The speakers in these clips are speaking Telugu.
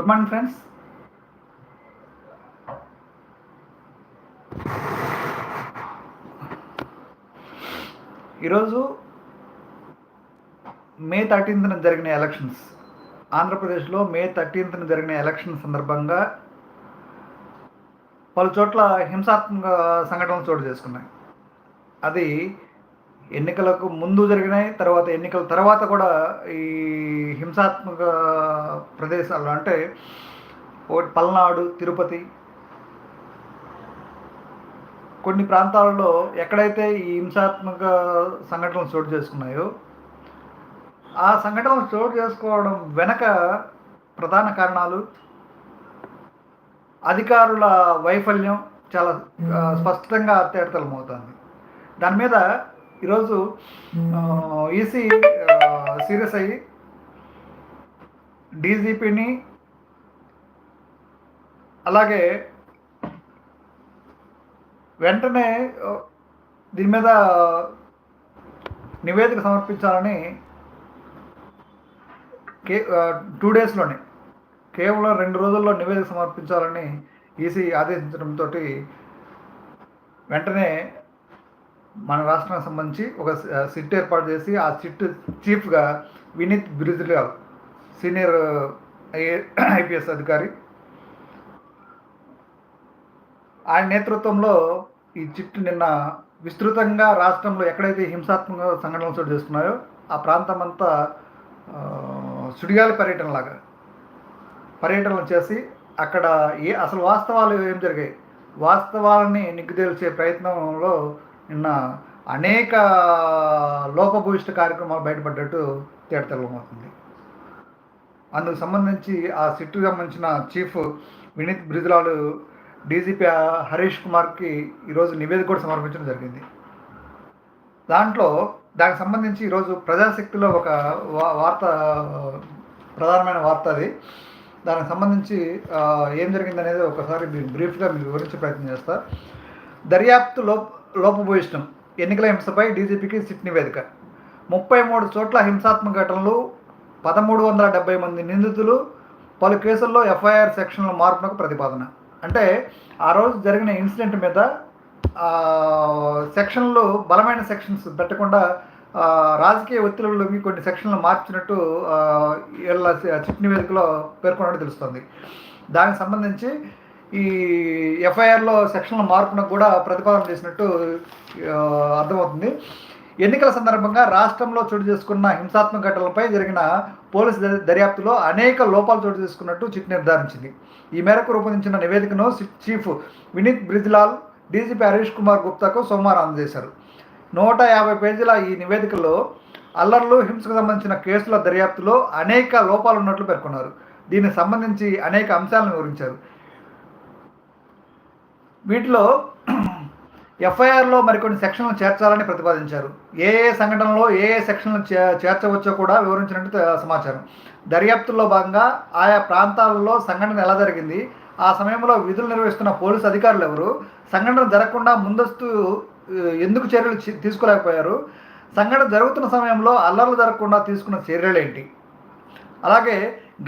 గుడ్ మార్నింగ్ ఫ్రెండ్స్ ఈరోజు మే థర్టీన్త్న జరిగిన ఎలక్షన్స్. ఆంధ్రప్రదేశ్లో మే థర్టీన్త్న జరిగిన ఎలక్షన్ సందర్భంగా పలు చోట్ల హింసాత్మక సంఘటనలు చోటు చేసుకున్నాయి. అది ఎన్నికలకు ముందు జరిగినాయి తర్వాత ఎన్నికల తర్వాత కూడా ఈ హింసాత్మక ప్రదేశాలు అంటే ఒకటి పల్నాడు తిరుపతి కొన్ని ప్రాంతాలలో ఎక్కడైతే ఈ హింసాత్మక సంఘటనలు చోటు చేసుకున్నాయో ఆ సంఘటనలు చోటు చేసుకోవడం వెనక ప్రధాన కారణాలు అధికారుల వైఫల్యం చాలా స్పష్టంగా తేటతలమవుతుంది దాని మీద ఈరోజు ఈసీ సీరియస్ అయ్యి డీజీపీని అలాగే వెంటనే దీని మీద నివేదిక సమర్పించాలని కే టూ డేస్లోనే కేవలం రెండు రోజుల్లో నివేదిక సమర్పించాలని ఈసీ ఆదేశించడంతో వెంటనే మన రాష్ట్రానికి సంబంధించి ఒక సిట్ ఏర్పాటు చేసి ఆ సిట్ చీఫ్గా వినీత్ బిరుజులాల్ సీనియర్ ఐపీఎస్ అధికారి. ఆయన నేతృత్వంలో ఈ చిట్టు నిన్న విస్తృతంగా రాష్ట్రంలో ఎక్కడైతే హింసాత్మక సంఘటనలు చోటు చేస్తున్నాయో ఆ ప్రాంతం అంతా సుడిగాలి పర్యటనలాగా పర్యటనలు చేసి అక్కడ ఏ అసలు వాస్తవాలు ఏం జరిగాయి? వాస్తవాలని నిగ్గుదేల్చే ప్రయత్నంలో నిన్న అనేక లోపభూయిష్ట కార్యక్రమాలు బయటపడ్డట్టు తేటతెల్లమవుతుంది అందుకు సంబంధించి ఆ సిట్టుకు సంబంధించిన చీఫ్ వినీత్ బ్రిజ్లాలు డీజీపీ హరీష్ కుమార్కి ఈరోజు నివేదిక కూడా సమర్పించడం జరిగింది. దాంట్లో దానికి సంబంధించి ఈరోజు ప్రజాశక్తిలో ఒక వా- వార్త ప్రధానమైన వార్త అది. దానికి సంబంధించి ఏం జరిగిందనేది ఒకసారి బ్రీఫ్గా మీకు వివరించే ప్రయత్నం చేస్తా. దర్యాప్తులో లోపభూయిష్టం ఎన్నికల హింసపై డీజీపీకి సిట్ నివేదిక. ముప్పై మూడు చోట్ల హింసాత్మక ఘటనలు పదమూడు వందల డెబ్బై మంది నిందితులు పలు కేసుల్లో ఎఫ్ఐఆర్ సెక్షన్ల మార్పునకు ప్రతిపాదన. అంటే ఆ రోజు జరిగిన ఇన్సిడెంట్ మీద సెక్షన్లు బలమైన సెక్షన్స్ పెట్టకుండా రాజకీయ ఒత్తిడిలోకి కొన్ని సెక్షన్లు మార్చినట్టు వీళ్ళ చిట్ నివేదికలో పేర్కొన్నట్టు తెలుస్తుంది. దానికి సంబంధించి ఈ ఎఫ్ఐఆర్లో సెక్షన్ల మార్పునకు కూడా ప్రతిపాదన చేసినట్టు అర్థమవుతుంది. ఎన్నికల సందర్భంగా రాష్ట్రంలో చోటు చేసుకున్న హింసాత్మక ఘటనలపై జరిగిన పోలీసు దర్యాప్తులో అనేక లోపాలు చోటు చేసుకున్నట్టు చిట్ నిర్ధారించింది. ఈ మేరకు రూపొందించిన నివేదికను చీఫ్ వినీత్ బ్రిజ్లాల్ డీజీపీ హరీష్ కుమార్ గుప్తాకు సోమవారం అందజేశారు. నూట యాభై పేజీల ఈ నివేదికలో అల్లర్లు హింసకు సంబంధించిన కేసుల దర్యాప్తులో అనేక లోపాలు ఉన్నట్లు పేర్కొన్నారు. దీనికి సంబంధించి అనేక అంశాలను వివరించారు. వీటిలో ఎఫ్ఐఆర్లో మరికొన్ని సెక్షన్లు చేర్చాలని ప్రతిపాదించారు. ఏ ఏ సంఘటనలో ఏ ఏ సెక్షన్లు చే చేర్చవచ్చో కూడా వివరించినట్టు సమాచారం. దర్యాప్తుల్లో భాగంగా ఆయా ప్రాంతాలలో సంఘటన ఎలా జరిగింది ఆ సమయంలో విధులు నిర్వహిస్తున్న పోలీసు అధికారులు ఎవరు సంఘటన జరగకుండా ముందస్తు ఎందుకు చర్యలు తీసుకోలేకపోయారు సంఘటన జరుగుతున్న సమయంలో అల్లర్లు జరగకుండా తీసుకున్న చర్యలు ఏంటి అలాగే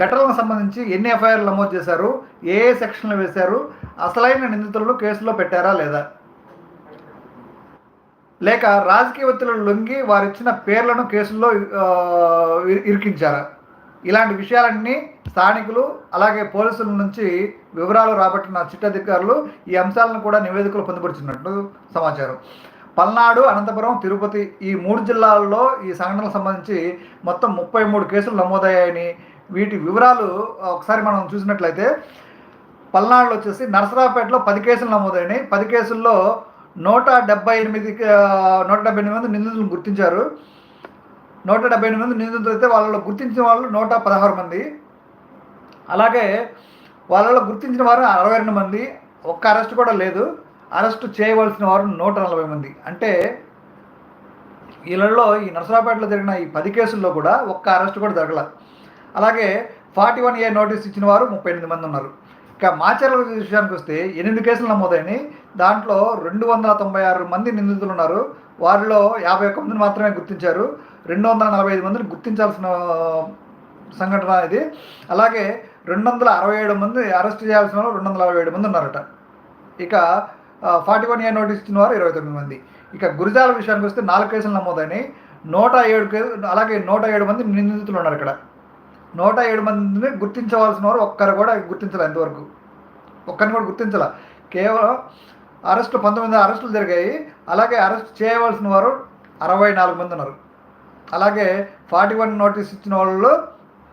ఘటనలకు సంబంధించి ఎన్ని ఎఫ్ఐఆర్లు నమోదు చేశారు ఏ ఏ సెక్షన్లు వేశారు అసలైన నిందితులను కేసులో పెట్టారా లేదా? లేక రాజకీయ ఒత్తిళ్ళు లొంగి వారిచ్చిన పేర్లను కేసుల్లో ఇరికించారా? ఇలాంటి విషయాలన్నీ స్థానికులు అలాగే పోలీసుల నుంచి వివరాలు రాబట్టిన చిట్టాధికారులు ఈ అంశాలను కూడా నివేదికలు పొందుపరుచున్నట్లు సమాచారం. పల్నాడు అనంతపురం తిరుపతి ఈ మూడు జిల్లాల్లో ఈ సంఘటనలకు సంబంధించి మొత్తం ముప్పై మూడు కేసులు నమోదయ్యాయని వీటి వివరాలు ఒకసారి మనం చూసినట్లయితే పల్నాడులో వచ్చేసి నర్సరావుపేటలో పది కేసులు నమోదైనాయి. పది కేసుల్లో నూట డెబ్బై ఎనిమిది నూట డెబ్బై ఎనిమిది మంది నిందితులను గుర్తించారు. నూట డెబ్బై ఎనిమిది మంది నిందితులు అయితే వాళ్ళలో గుర్తించిన వాళ్ళు నూట పదహారు మంది. అలాగే వాళ్ళలో గుర్తించిన వారు అరవై రెండు మంది. ఒక్క అరెస్ట్ కూడా లేదు. అరెస్ట్ చేయవలసిన వారు నూట నలభై మంది. అంటే వీళ్ళల్లో ఈ నరసరాపేటలో జరిగిన ఈ పది కేసుల్లో కూడా ఒక్క అరెస్ట్ కూడా జరగల. అలాగే ఫార్టీ వన్ ఏ నోటీస్ ఇచ్చిన వారు ముప్పై ఎనిమిది మంది ఉన్నారు. ఇక మాచర్ల విషయానికి వస్తే ఎనిమిది కేసులు నమోదైనవి దాంట్లో రెండు వందల తొంభై ఆరు మంది నిందితులు ఉన్నారు. వారిలో యాభై ఒక్క మందిని మాత్రమే గుర్తించారు. రెండు వందల నలభై ఐదు మందిని గుర్తించాల్సిన సంఘటన ఇది. అలాగే రెండు వందల అరవై ఏడు మంది అరెస్ట్ చేయాల్సిన వాళ్ళు రెండు వందల అరవై ఏడు మంది ఉన్నారట. ఇక ఫార్టీ వన్ ఏ నోటీస్ ఇచ్చిన వారు ఇరవై తొమ్మిది మంది. ఇక గురిజాల విషయానికి వస్తే నాలుగు కేసులు నమోదని నూట ఏడు కేసు అలాగే నూట ఏడు మంది నిందితులు ఉన్నారు ఇక్కడ. నూట ఏడు మందిని గుర్తించవలసిన వారు ఒక్కరు కూడా గుర్తించలే ఇంతవరకు. ఒక్కరిని కూడా గుర్తించాల. కేవలం అరెస్టు పంతొమ్మిది అరెస్టులు జరిగాయి. అలాగే అరెస్ట్ చేయవలసిన వారు అరవై నాలుగు మంది ఉన్నారు. అలాగే ఫార్టీ వన్ నోటీస్ ఇచ్చిన వాళ్ళు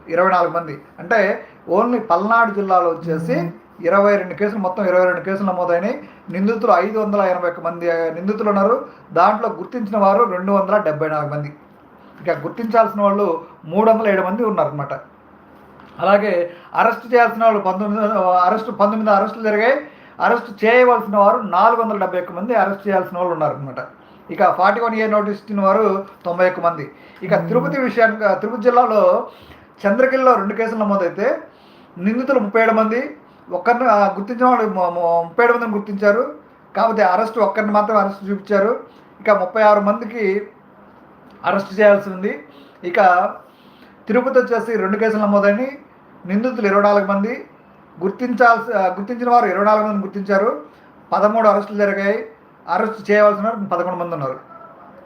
ఇరవై నాలుగు మంది. అంటే ఓన్లీ పల్నాడు జిల్లాలో వచ్చేసి ఇరవై రెండు కేసులు మొత్తం ఇరవై రెండు కేసులు నమోదైనాయి. నిందితులు ఐదు వందల ఎనభై ఒక్క మంది నిందితులు ఉన్నారు. దాంట్లో గుర్తించిన వారు రెండు వందల డెబ్బై నాలుగు మంది. ఇక గుర్తించాల్సిన వాళ్ళు మూడు వందల ఏడు మంది ఉన్నారనమాట అలాగే అరెస్ట్ చేయాల్సిన వాళ్ళు పంతొమ్మిది అరెస్ట్ పంతొమ్మిది అరెస్టులు జరిగాయి. అరెస్ట్ చేయవలసిన వారు నాలుగు వందల డెబ్బై ఒక్క మంది అరెస్ట్ చేయాల్సిన వాళ్ళు ఉన్నారనమాట ఇక ఫార్టీ వన్ ఇయర్ నోటీస్ ఇచ్చిన వారు తొంభై ఒక్క మంది. ఇక తిరుపతి విషయానికి తిరుపతి జిల్లాలో చంద్రగిరిలో రెండు కేసులు నమోదైతే నిందితులు ముప్పై ఏడు మంది ఒక్కరిని గుర్తించిన వాళ్ళు ముప్పై ఏడు మందిని గుర్తించారు. కాకపోతే అరెస్ట్ ఒక్కరిని మాత్రం అరెస్ట్ చూపించారు. ఇక ముప్పై ఆరు మందికి అరెస్ట్ చేయాల్సి ఉంది ఇక తిరుపతి వచ్చేసి రెండు కేసులు నమోదని నిందితులు ఇరవై నాలుగు మంది. గుర్తించాల్సి గుర్తించిన వారు ఇరవై నాలుగు మంది గుర్తించారు. పదమూడు అరెస్టులు జరిగాయి. అరెస్ట్ చేయవలసిన పదకొండు మంది ఉన్నారు.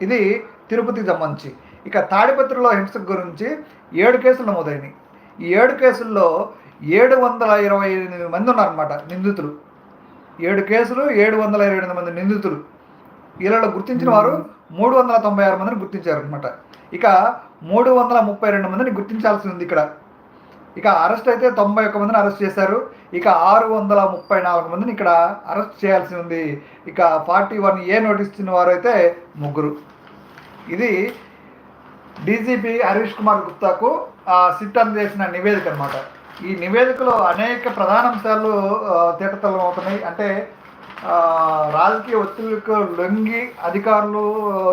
ఇది తిరుపతికి సంబంధించి. ఇక తాడిపత్రిలో హింస గురించి ఏడు కేసులు నమోదైనాయి. ఈ ఏడు కేసుల్లో ఏడు వందల ఇరవై ఎనిమిది మంది ఉన్నారన్నమాట నిందితులు. ఏడు కేసులు ఏడు వందల ఇరవై ఎనిమిది మంది నిందితులు. వీళ్ళలో గుర్తించిన వారు మూడు వందల తొంభై ఆరు మందిని గుర్తించారు అనమాట ఇక మూడు వందల ముప్పై రెండు మందిని గుర్తించాల్సి ఉంది ఇక్కడ. ఇక అరెస్ట్ అయితే తొంభై ఒక్క మందిని అరెస్ట్ చేశారు. ఇక ఆరు వందల ముప్పై నాలుగు మందిని ఇక్కడ అరెస్ట్ చేయాల్సి ఉంది. ఇక ఫార్టీ వన్ ఏ నోటీస్ ఇచ్చిన వారు అయితే ముగ్గురు. ఇది డీజీపీ హరీష్ కుమార్ గుప్తాకు సిట్ అందజేసిన నివేదిక అనమాట ఈ నివేదికలో అనేక ప్రధాన అంశాలు ఆ, అవుతున్నాయి. అంటే రాజకీయ ఒత్తిళ్ళకు లొంగి అధికారులు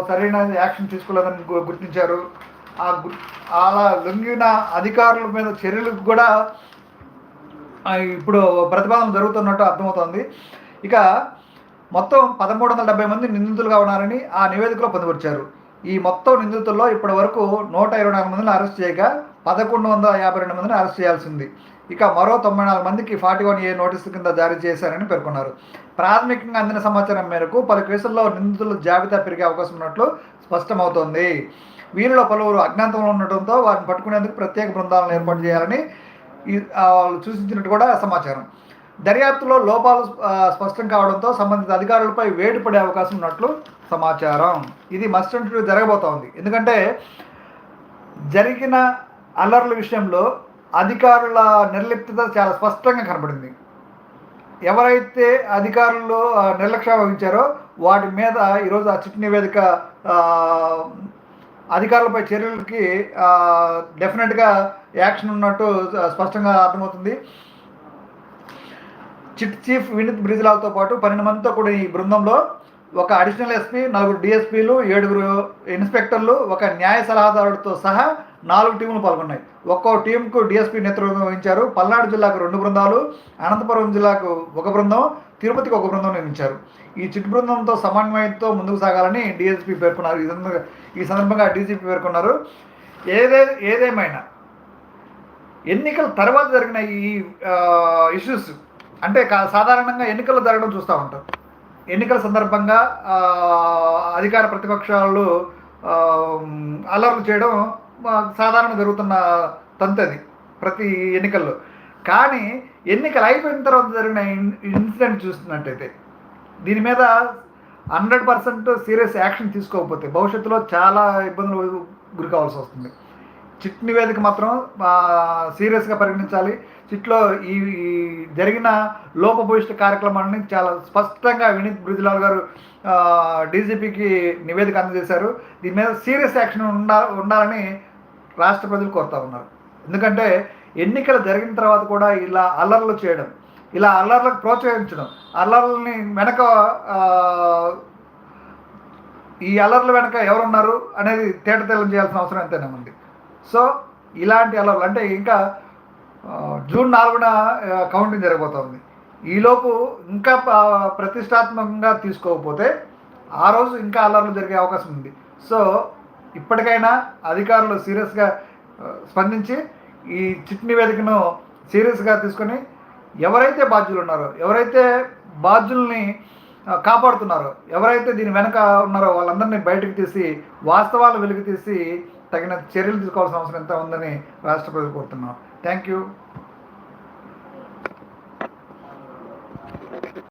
సరైన యాక్షన్ తీసుకోలేదని గుర్తించారు. ఆ గు అలా లొంగిన అధికారుల మీద చర్యలకు కూడా ఇప్పుడు ప్రతిపాదన జరుగుతున్నట్టు అర్థమవుతోంది. ఇక మొత్తం పదమూడు వందల డెబ్బై మంది నిందితులుగా ఉన్నారని ఆ నివేదికలో పొందుపరిచారు. ఈ మొత్తం నిందితుల్లో ఇప్పటి వరకు నూట ఇరవై నాలుగు మందిని అరెస్ట్ చేయగా పదకొండు వందల యాభై రెండు మందిని అరెస్ట్ చేయాల్సింది. ఇక మరో తొంభై నాలుగు మందికి ఫార్టీ వన్ ఏ నోటీసు కింద జారీ చేశారని పేర్కొన్నారు. ప్రాథమికంగా అందిన సమాచారం మేరకు పలు కేసుల్లో నిందితుల జాబితా పెరిగే అవకాశం ఉన్నట్లు స్పష్టమవుతోంది. వీరిలో పలువురు అజ్ఞాతంలో ఉండటంతో వారిని పట్టుకునేందుకు ప్రత్యేక బృందాలను ఏర్పాటు చేయాలని వాళ్ళు సూచించినట్టు కూడా సమాచారం. దర్యాప్తులో లోపాలు స్పష్టం కావడంతో సంబంధిత అధికారులపై వేటు పడే అవకాశం ఉన్నట్లు సమాచారం. ఇది మస్ట్ ఇంటర్వ్యూ జరగబోతోంది. ఎందుకంటే జరిగిన అల్లర్ల విషయంలో అధికారుల నిర్లిప్తత చాలా స్పష్టంగా కనబడింది. ఎవరైతే అధికారులు నిర్లక్ష్యం వహించారో వాటి మీద ఈరోజు ఆ చిట్ నివేదిక అధికారులపై చర్యలకి డెఫినెట్గా యాక్షన్ ఉన్నట్టు స్పష్టంగా అర్థమవుతుంది. చిట్ చీఫ్ వినీత్ బ్రిజిలాల్తో పాటు పన్నెండు మందితో కూడిన ఈ బృందంలో ఒక అడిషనల్ ఎస్పీ నలుగురు డిఎస్పీలు ఏడుగురు ఇన్స్పెక్టర్లు ఒక న్యాయ సలహాదారుడితో సహా నాలుగు టీములు పాల్గొన్నాయి. ఒక్కో టీంకు డిఎస్పీ నేతృత్వం వహించారు. పల్నాడు జిల్లాకు రెండు బృందాలు అనంతపురం జిల్లాకు ఒక బృందం తిరుపతికి ఒక బృందం నిర్మించారు. ఈ చిట్ బృందంతో సమన్వయంతో ముందుకు సాగాలని డిఎస్పీ పేర్కొన్నారు. ఈ సందర్భంగా ఈ సందర్భంగా డీజీపీ పేర్కొన్నారు. ఏదే ఏదేమైనా ఎన్నికల తర్వాత జరిగిన ఈ ఇష్యూస్ అంటే కా- సాధారణంగా ఎన్నికలు జరగడం చూస్తూ ఉంటాం. ఎన్నికల సందర్భంగా అధికార ప్రతిపక్షాలు అల్లర్లు చేయడం సాధారణ జరుగుతున్న తంతు అది ప్రతి ఎన్నికల్లో. కానీ ఎన్నికలు అయిపోయిన తర్వాత జరిగిన ఇన్సిడెంట్ చూస్తున్నట్టయితే దీని మీద హండ్రెడ్ పర్సెంట్ సీరియస్ యాక్షన్ తీసుకోకపోతే భవిష్యత్తులో చాలా ఇబ్బందులు గురి కావాల్సి వస్తుంది. చిట్ నివేదిక మాత్రం సీరియస్గా పరిగణించాలి. చిట్లో ఈ జరిగిన లోపభూయిష్ట కార్యక్రమాలని చాలా స్పష్టంగా వినీత్ బ్రిజ్లాల్ గారు డీజీపీకి నివేదిక అందజేశారు. దీని మీద సీరియస్ యాక్షన్ ఉండా ఉండాలని రాష్ట్ర ప్రజలు కోరుతా ఉన్నారు. ఎందుకంటే ఎన్నికలు జరిగిన తర్వాత కూడా ఇలా అల్లర్లు చేయడం ఇలా అల్లర్లకు ప్రోత్సహించడం అల్లర్లని వెనక ఈ అల్లర్ల వెనక ఎవరున్నారు అనేది తేటతెల్లం చేయాల్సిన అవసరం ఎంతైనా ఉంది. సో ఇలాంటి అల్లర్లు అంటే ఇంకా జూన్ నాలుగున కౌంటింగ్ జరగబోతోంది ఈలోపు ఇంకా ప్రతిష్టాత్మకంగా తీసుకోకపోతే ఆ రోజు ఇంకా అల్లర్లు జరిగే అవకాశం ఉంది. సో ఇప్పటికైనా అధికారులు సీరియస్గా స్పందించి ఈ చిట్ నివేదికను సీరియస్గా తీసుకొని ఎవరైతే బాధ్యులు ఉన్నారో ఎవరైతే బాధ్యుల్ని కాపాడుతున్నారో ఎవరైతే దీని వెనక ఉన్నారో వాళ్ళందరినీ బయటకు తీసి వాస్తవాలు వెలుగు తీసి తగిన చర్యలు తీసుకోవాల్సిన అవసరం ఎంత ఉందని రాష్ట్ర ప్రజలు కోరుతున్నాం థ్యాంక్ యూ